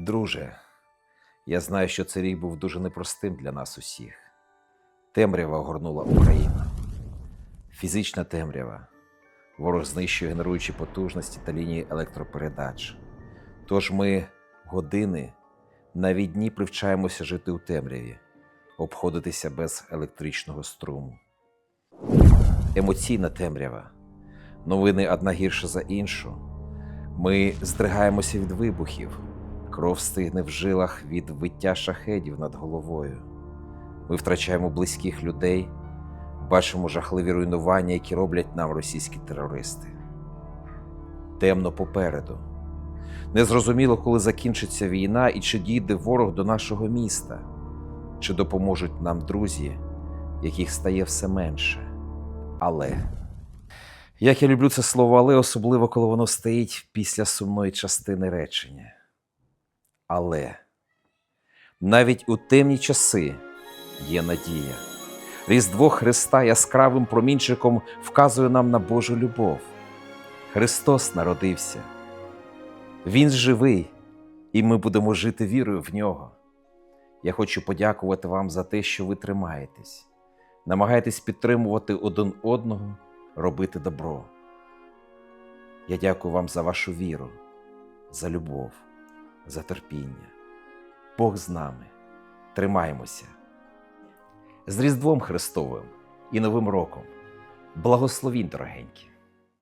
Друже, я знаю, що цей рік був дуже непростим для нас усіх. Темрява огорнула Україну. Фізична темрява. Ворог знищує генеруючі потужності та лінії електропередач. Тож ми години, навіть дні привчаємося жити у темряві, обходитися без електричного струму. Емоційна темрява. Новини одна гірша за іншу. Ми здригаємося від вибухів, кров стигне в жилах від виття шахедів над головою. Ми втрачаємо близьких людей, бачимо жахливі руйнування, які роблять нам російські терористи. Темно попереду. Незрозуміло, коли закінчиться війна і чи дійде ворог до нашого міста, чи допоможуть нам друзі, яких стає все менше. Але. Як я люблю це слово, але особливо, коли воно стоїть після сумної частини речення. Але навіть у темні часи є надія. Різдво Христа яскравим промінчиком вказує нам на Божу любов. Христос народився. Він живий, і ми будемо жити вірою в нього. Я хочу подякувати вам за те, що ви тримаєтесь, намагаєтесь підтримувати один одного, робити добро. Я дякую вам за вашу віру, за любов, за терпіння. Бог з нами. Тримаємося. З Різдвом Христовим і Новим роком. Благословінь, дорогенькі!